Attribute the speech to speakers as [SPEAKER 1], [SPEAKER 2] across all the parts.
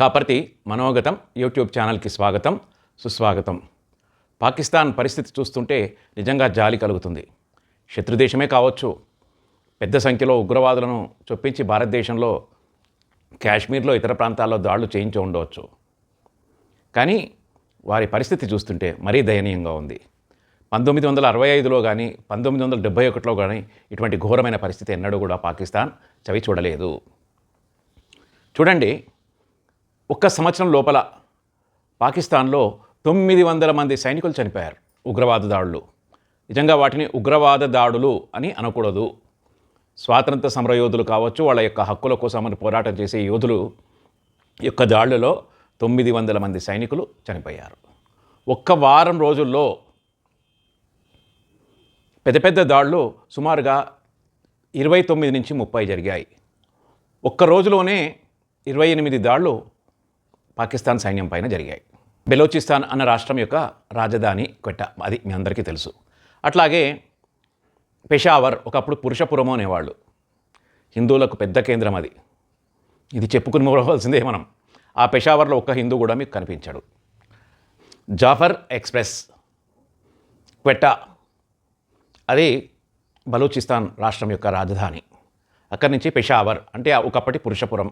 [SPEAKER 1] Kaparthi మనోగతం YouTube ఛానల్కి స్వాగతం సుస్వాగతం. పాకిస్తాన్ పరిస్థితి చూస్తుంటే నిజంగా జాలి కలుగుతుంది. శత్రుదేశమే కావచ్చు. పెద్ద సంఖ్యలో ఉగ్రవాదులను చొప్పించి భారతదేశంలో కాశ్మీర్లో ఇతర ప్రాంతాల్లో దాడులు చేయించి ఉండవచ్చు. కానీ వారి పరిస్థితి చూస్తుంటే మరీ దయనీయంగా ఉంది. పంతొమ్మిది వందల అరవై ఐదులో కానీ పంతొమ్మిది వందల డెబ్బై ఒకటిలో కానీ ఇటువంటి ఘోరమైన పరిస్థితి ఎన్నడూ కూడా పాకిస్తాన్ చవి చూడలేదు చూడండి ఒక్క సంవత్సరం లోపల పాకిస్తాన్లో తొమ్మిది వందల మంది సైనికులు చనిపోయారు ఉగ్రవాద దాడులు నిజంగా వాటిని ఉగ్రవాద దాడులు అని అనకూడదు. స్వాతంత్ర సమరయోధులు కావచ్చు వాళ్ళ యొక్క హక్కుల కోసం అని పోరాటం చేసే యోధులు యొక్క దాడులలో తొమ్మిది వందల మంది సైనికులు చనిపోయారు. ఒక్క వారం రోజుల్లో పెద్ద పెద్ద దాడులు సుమారుగా ఇరవై తొమ్మిది నుంచి ముప్పై జరిగాయి. ఒక్క రోజులోనే ఇరవై ఎనిమిది దాడులు పాకిస్తాన్ సైన్యం పైన జరిగాయి. బెలోచిస్తాన్ అన్న రాష్ట్రం యొక్క రాజధాని కొట్ట అది మీ అందరికీ తెలుసు. అట్లాగే పెషావర్ ఒకప్పుడు పురుషపురము అనేవాళ్ళు. హిందువులకు పెద్ద కేంద్రం అది. ఇది చెప్పుకుని మనం. ఆ పెషావర్లో ఒక్క హిందూ కూడా మీకు కనిపించాడు. జాఫర్ ఎక్స్ప్రెస్ క్వెట్ట అది బలూచిస్తాన్ రాష్ట్రం యొక్క రాజధాని. అక్కడి నుంచి పెషావర్ అంటే ఒకప్పటి పురుషపురం.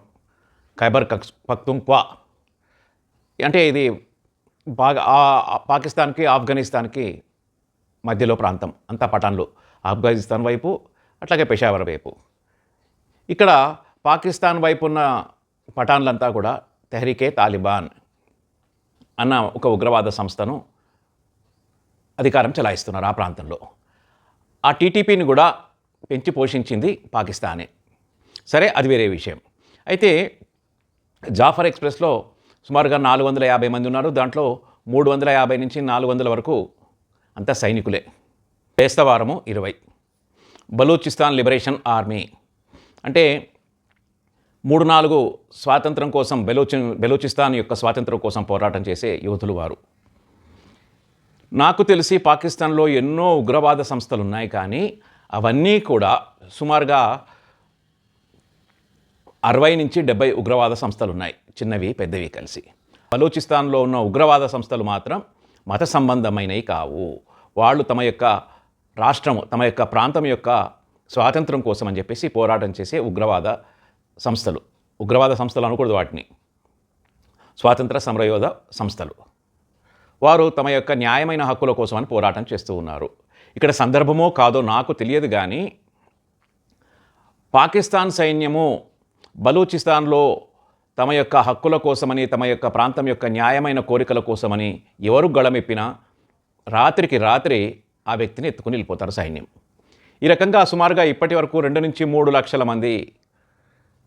[SPEAKER 1] ఖైబర్ కక్స్ పక్తుంక్వా అంటే ఇది బాగా పాకిస్తాన్కి ఆఫ్ఘనిస్తాన్కి మధ్యలో ప్రాంతం అంతా పఠాన్లు. ఆఫ్ఘనిస్తాన్ వైపు అట్లాగే పెషావర్ వైపు. ఇక్కడ పాకిస్తాన్ వైపు ఉన్న పఠాన్లంతా కూడా తెహ్రీకే తాలిబాన్ అన్న ఒక ఉగ్రవాద సంస్థను అధికారం చెలాయిస్తున్నారు ఆ ప్రాంతంలో. ఆ టీటీపీని కూడా పెంచి పోషించింది పాకిస్తానే. సరే అది వేరే విషయం. అయితే జాఫర్ ఎక్స్ప్రెస్లో సుమారుగా నాలుగు వందల యాభై మంది ఉన్నారు. దాంట్లో మూడు వందల యాభై నుంచి నాలుగు వందల వరకు అంతా సైనికులే. బేస్తవారము ఇరవై. Balochistan liberation army. అంటే మూడు నాలుగు స్వాతంత్రం కోసం బెలోచి బెలోచిస్తాన్ యొక్క స్వాతంత్రం కోసం పోరాటం చేసే యోధులు వారు. నాకు తెలిసి పాకిస్తాన్లో ఎన్నో ఉగ్రవాద సంస్థలు ఉన్నాయి కానీ అవన్నీ కూడా సుమారుగా అరవై నుంచి డెబ్బై ఉగ్రవాద సంస్థలు ఉన్నాయి చిన్నవి పెద్దవి కలిసి. బలూచిస్తాన్లో ఉన్న ఉగ్రవాద సంస్థలు మాత్రం మత సంబంధమైనవి కావు. వాళ్ళు తమ యొక్క రాష్ట్రము తమ యొక్క ప్రాంతం యొక్క స్వాతంత్రం కోసం అని చెప్పేసి పోరాటం చేసే ఉగ్రవాద సంస్థలు. ఉగ్రవాద సంస్థలు అనకూడదు వాటిని. స్వాతంత్ర సమరయోధ సంస్థలు. వారు తమ యొక్క న్యాయమైన హక్కుల కోసం అని పోరాటం చేస్తూ ఉన్నారు. ఇక్కడ సందర్భమో కాదో నాకు తెలియదు కానీ పాకిస్తాన్ సైన్యము బలూచిస్తాన్లో తమ యొక్క హక్కుల కోసమని తమ యొక్క ప్రాంతం యొక్క న్యాయమైన కోరికల కోసమని ఎవరు గళమెప్పినా రాత్రికి రాత్రి ఆ వ్యక్తిని ఎత్తుకుని వెళ్ళిపోతారు సైన్యం. ఈ రకంగా సుమారుగా ఇప్పటి వరకు రెండు నుంచి మూడు లక్షల మంది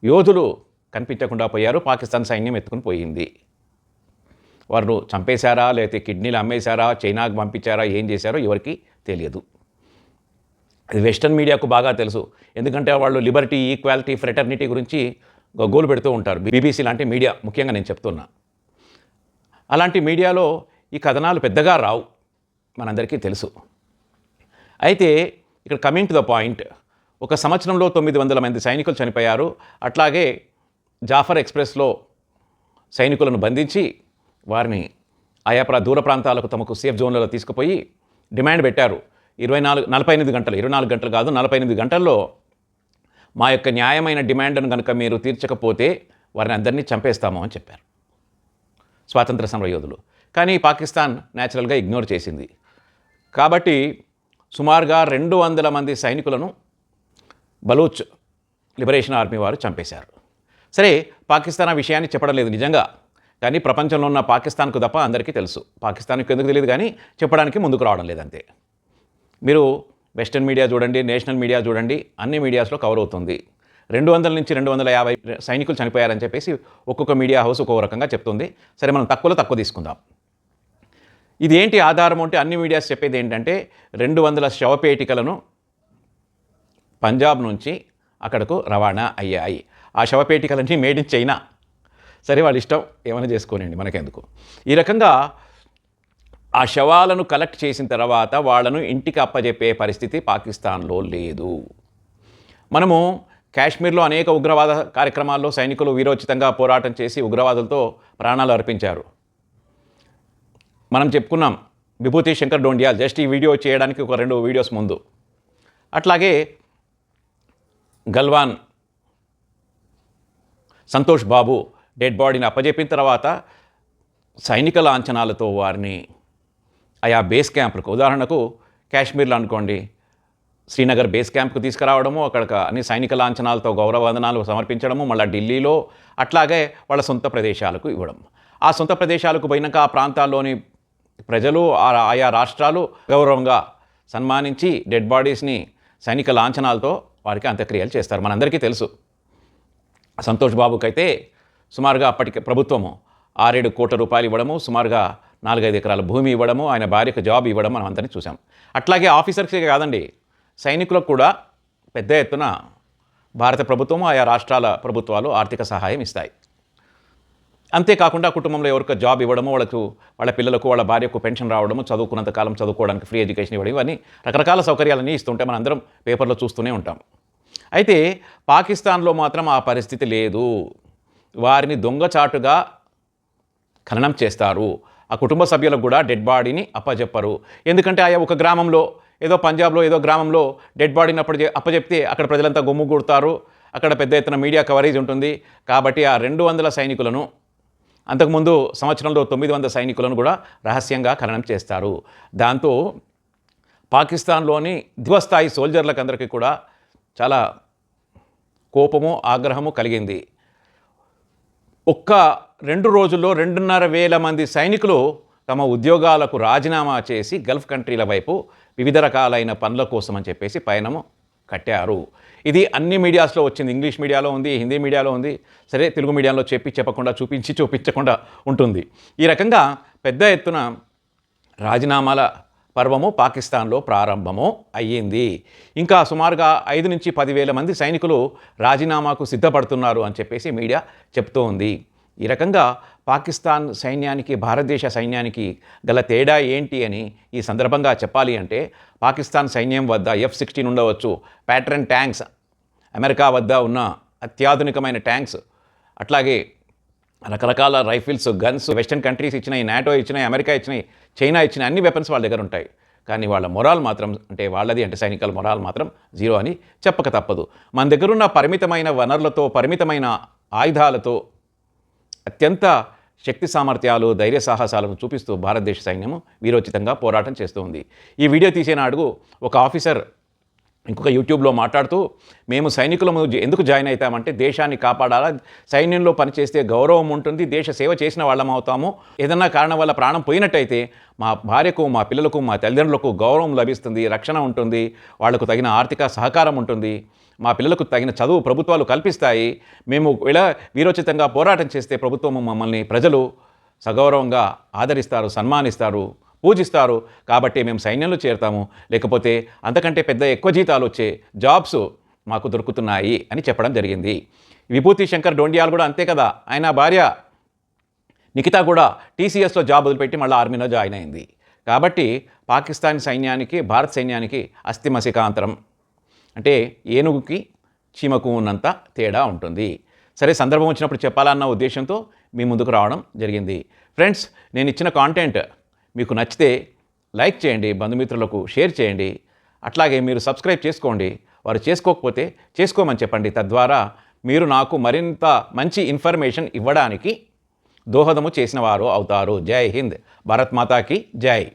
[SPEAKER 1] యోధులు కనిపించకుండా పోయారు. పాకిస్తాన్ సైన్యం ఎత్తుకుని పోయింది. వారు చంపేశారా లేకపోతే కిడ్నీలు అమ్మేశారా చైనాకు పంపించారా ఏం చేశారో ఎవరికి తెలియదు. అది వెస్టర్న్ మీడియాకు బాగా తెలుసు. ఎందుకంటే వాళ్ళు లిబర్టీ ఈక్వాలిటీ ఫ్రెటర్నిటీ గురించి గోలు పెడుతూ ఉంటారు. బీబీసీ లాంటి మీడియా ముఖ్యంగా నేను చెప్తున్నా. అలాంటి మీడియాలో ఈ కథనాలు పెద్దగా రావు. మనందరికీ తెలుసు. అయితే ఇక్కడ కమింగ్ టు ద పాయింట్. ఒక సంవత్సరంలో తొమ్మిది వందల మంది సైనికులు చనిపోయారు. అట్లాగే జాఫర్ ఎక్స్ప్రెస్లో సైనికులను బంధించి వారిని ఆయా దూర ప్రాంతాలకు తమకు సేఫ్ జోన్లలో తీసుకుపోయి డిమాండ్ పెట్టారు. ఇరవై నాలుగు నలభై ఎనిమిది గంటలు ఇరవై నాలుగు గంటలు కాదు నలభై ఎనిమిది గంటల్లో మా యొక్క న్యాయమైన డిమాండ్ను కనుక మీరు తీర్చకపోతే వారిని అందరినీ చంపేస్తాము అని చెప్పారు. స్వాతంత్ర సమర యోధులు. కానీ పాకిస్తాన్ న్యాచురల్గా ఇగ్నోర్ చేసింది. కాబట్టి సుమారుగా రెండు వందల మంది సైనికులను బలూచ్ లిబరేషన్ ఆర్మీ వారు చంపేశారు. సరే పాకిస్తాన్ ఆ విషయాన్ని చెప్పడం లేదు నిజంగా. కానీ ప్రపంచంలో ఉన్న పాకిస్తాన్కు తప్ప అందరికీ తెలుసు. పాకిస్తాన్కి ఎందుకు తెలియదు కానీ చెప్పడానికి ముందుకు రావడం లేదంతే. మీరు వెస్టర్న్ మీడియా చూడండి నేషనల్ మీడియా చూడండి అన్ని మీడియాస్లో కవర్ అవుతుంది. రెండు వందల నుంచి రెండు వందల యాభై సైనికులు చనిపోయారని చెప్పేసి ఒక్కొక్క మీడియా హౌస్ ఒక్కొక్క రకంగా చెప్తుంది. సరే మనం తక్కువలో తక్కువ తీసుకుందాం. ఇది ఏంటి ఆధారం అంటే అన్ని మీడియాస్ చెప్పేది ఏంటంటే రెండు వందల శవపేటికలను పంజాబ్ నుంచి అక్కడకు రవాణా అయ్యాయి. ఆ శవపేటికలన్నీ మేడ్ ఇన్ చైనా. సరే వాళ్ళ ఇష్టం ఏమైనా చేసుకోనండి మనకెందుకు. ఈ రకంగా ఆ శవాలను కలెక్ట్ చేసిన తర్వాత వాళ్ళను ఇంటికి అప్పజెప్పే పరిస్థితి పాకిస్తాన్లో లేదు. మనము కాశ్మీర్లో అనేక ఉగ్రవాద కార్యక్రమాల్లో సైనికులు వీరోచితంగా పోరాటం చేసి ఉగ్రవాదులతో ప్రాణాలు అర్పించారు. మనం చెప్పుకున్నాం విభూతి శంకర్ డోండియాల్ జస్ట్ ఈ వీడియో చేయడానికి ఒక రెండు వీడియోస్ ముందు. అట్లాగే గల్వాన్ సంతోష్ బాబు డెడ్ బాడీని అప్పజెప్పిన తర్వాత సైనిక లాంఛనాలతో వారిని ఆయా బేస్ క్యాంపులకు ఉదాహరణకు కాశ్మీర్లో అనుకోండి శ్రీనగర్ బేస్ క్యాంప్కు తీసుకురావడము అక్కడ అన్ని సైనిక లాంఛనాలతో గౌరవవందనాలు సమర్పించడము మళ్ళీ ఢిల్లీలో అట్లాగే వాళ్ళ సొంత ప్రదేశాలకు ఇవ్వడం. ఆ సొంత ప్రదేశాలకు పోయినాక ఆ ప్రాంతాల్లోని ప్రజలు ఆ- ఆయా రాష్ట్రాలు గౌరవంగా సన్మానించి డెడ్ బాడీస్ని సైనిక లాంఛనాలతో వారికి అంత్యక్రియలు చేస్తారు. మనందరికీ తెలుసు. సంతోష్ బాబుకైతే సుమారుగా అప్పటికి ప్రభుత్వము ఆరేడు కోట్ల రూపాయలు ఇవ్వడము సుమారుగా నాలుగైదు ఎకరాల భూమి ఇవ్వడము ఆయన భార్యకు జాబ్ ఇవ్వడం మనం అందరినీ చూసాం అట్లాగే ఆఫీసర్స్కే కాదండి సైనికులకు కూడా పెద్ద ఎత్తున భారత ప్రభుత్వం ఆయా రాష్ట్రాల ప్రభుత్వాలు ఆర్థిక సహాయం ఇస్తాయి. అంతేకాకుండా కుటుంబంలో ఎవరికి జాబ్ ఇవ్వడము వాళ్ళకు వాళ్ళ పిల్లలకు వాళ్ళ భార్యకు పెన్షన్ రావడము చదువుకున్నంత కాలం చదువుకోవడానికి ఫ్రీ ఎడ్యుకేషన్ ఇవ్వడం ఇవన్నీ రకరకాల సౌకర్యాలన్నీ ఇస్తుంటే మనం అందరం పేపర్లో చూస్తూనే ఉంటాం. అయితే పాకిస్తాన్లో మాత్రం ఆ పరిస్థితి లేదు. వారిని దొంగచాటుగా ఖననం చేస్తారు. ఆ కుటుంబ సభ్యులకు కూడా డెడ్ బాడీని అప్పచెప్పరు ఎందుకంటే ఆయా ఒక గ్రామంలో ఏదో పంజాబ్లో ఏదో గ్రామంలో డెడ్ బాడీని అప్పుడు అప్పచెప్తే అక్కడ ప్రజలంతా గుమ్ముగూడతారు అక్కడ పెద్ద ఎత్తున మీడియా కవరేజ్ ఉంటుంది. కాబట్టి ఆ రెండు వందల సైనికులను అంతకుముందు సంవత్సరంలో తొమ్మిది వందల సైనికులను కూడా రహస్యంగా ఖననం చేస్తారు. దాంతో పాకిస్తాన్లోని దివస్థాయి సోల్జర్లకు అందరికీ కూడా చాలా కోపము ఆగ్రహము కలిగింది. ఒక్క రెండు రోజుల్లో రెండున్నర వేల మంది సైనికులు తమ ఉద్యోగాలకు రాజీనామా చేసి గల్ఫ్ కంట్రీల వైపు వివిధ రకాలైన పనుల కోసం అని చెప్పేసి పయనము కట్టారు. ఇది అన్ని మీడియాస్లో వచ్చింది. ఇంగ్లీష్ మీడియాలో ఉంది హిందీ మీడియాలో ఉంది. సరే తెలుగు మీడియాలో చెప్పి చెప్పకుండా చూపించి చూపించకుండా ఉంటుంది. ఈ రకంగా పెద్ద ఎత్తున రాజీనామాల పర్వము పాకిస్తాన్లో ప్రారంభము అయ్యింది. ఇంకా సుమారుగా ఐదు నుంచి పదివేల మంది సైనికులు రాజీనామాకు సిద్ధపడుతున్నారు అని చెప్పేసి మీడియా చెప్తూ ఉంది ఈ రకంగా పాకిస్తాన్ సైన్యానికి భారతదేశ సైన్యానికి గల తేడా ఏంటి అని ఈ సందర్భంగా చెప్పాలి అంటే పాకిస్తాన్ సైన్యం వద్ద ఎఫ్ సిక్స్టీన్ ఉండవచ్చు. ప్యాటర్న్ ట్యాంక్స్ అమెరికా వద్ద ఉన్న అత్యాధునికమైన ట్యాంక్స్ అట్లాగే రకరకాల రైఫిల్స్ గన్స్ వెస్టర్న్ కంట్రీస్ ఇచ్చినాయి నాటో ఇచ్చినాయి అమెరికా ఇచ్చినాయి చైనా ఇచ్చిన అన్ని వెపన్స్ వాళ్ళ దగ్గర ఉంటాయి. కానీ వాళ్ళ మొరాల్ మాత్రం అంటే వాళ్ళది అంటే సైనికుల మొరాల్ మాత్రం జీరో అని చెప్పక తప్పదు. మన దగ్గర ఉన్న పరిమితమైన వనరులతో పరిమితమైన ఆయుధాలతో అత్యంత శక్తి సామర్థ్యాలు ధైర్య సాహసాలను చూపిస్తూ భారతదేశ సైన్యము వీరోచితంగా పోరాటం చేస్తూ ఉంది. ఈ వీడియో తీసే నాడు ఒక ఆఫీసర్ ఇంకొక యూట్యూబ్లో మాట్లాడుతూ మేము సైనికులము ఎందుకు జాయిన్ అవుతామంటే దేశాన్ని కాపాడాలా? సైన్యంలో పనిచేస్తే గౌరవం ఉంటుంది దేశ సేవ చేసిన వాళ్ళం అవుతాము. ఏదన్నా కారణం వల్ల ప్రాణం పోయినట్టయితే మా భార్యకు మా పిల్లలకు మా తల్లిదండ్రులకు గౌరవం లభిస్తుంది రక్షణ ఉంటుంది వాళ్ళకు తగిన ఆర్థిక సహకారం ఉంటుంది. మా పిల్లలకు తగిన చదువు ప్రభుత్వాలు కల్పిస్తాయి. మేము ఇలా వీరోచితంగా పోరాటం చేస్తే ప్రభుత్వం మమ్మల్ని ప్రజలు సగౌరవంగా ఆదరిస్తారు సన్మానిస్తారు పూజిస్తారు. కాబట్టి మేము సైన్యంలో చేరుతాము. లేకపోతే అంతకంటే పెద్ద ఎక్కువ జీతాలు వచ్చే జాబ్స్ మాకు దొరుకుతున్నాయి అని చెప్పడం జరిగింది. విభూతి శంకర్ డోండియాల్ కూడా అంతే కదా. ఆయన భార్య నిఖిత కూడా టీసీఎస్లో జాబ్ వదిలిపెట్టి మళ్ళీ ఆర్మీలో జాయిన్ అయింది. కాబట్టి పాకిస్తాన్ సైన్యానికి భారత్ సైన్యానికి అస్థిమసికాంతరం అంటే ఏనుగుకి చీమకు ఉన్నంత తేడా ఉంటుంది. సరే సందర్భం వచ్చినప్పుడు చెప్పాలన్న ఉద్దేశంతో మీ ముందుకు రావడం జరిగింది. ఫ్రెండ్స్ నేను ఇచ్చిన కాంటెంట్ మీకు నచ్చితే లైక్ చేయండి బంధుమిత్రులకు షేర్ చేయండి. అట్లాగే మీరు సబ్స్క్రైబ్ చేసుకోండి. వారు చేసుకోకపోతే చేసుకోమని చెప్పండి. తద్వారా మీరు నాకు మరింత మంచి ఇన్ఫర్మేషన్ ఇవ్వడానికి దోహదము చేసిన వారు అవుతారు. జై హింద్. భారత్ మాతాకి జై.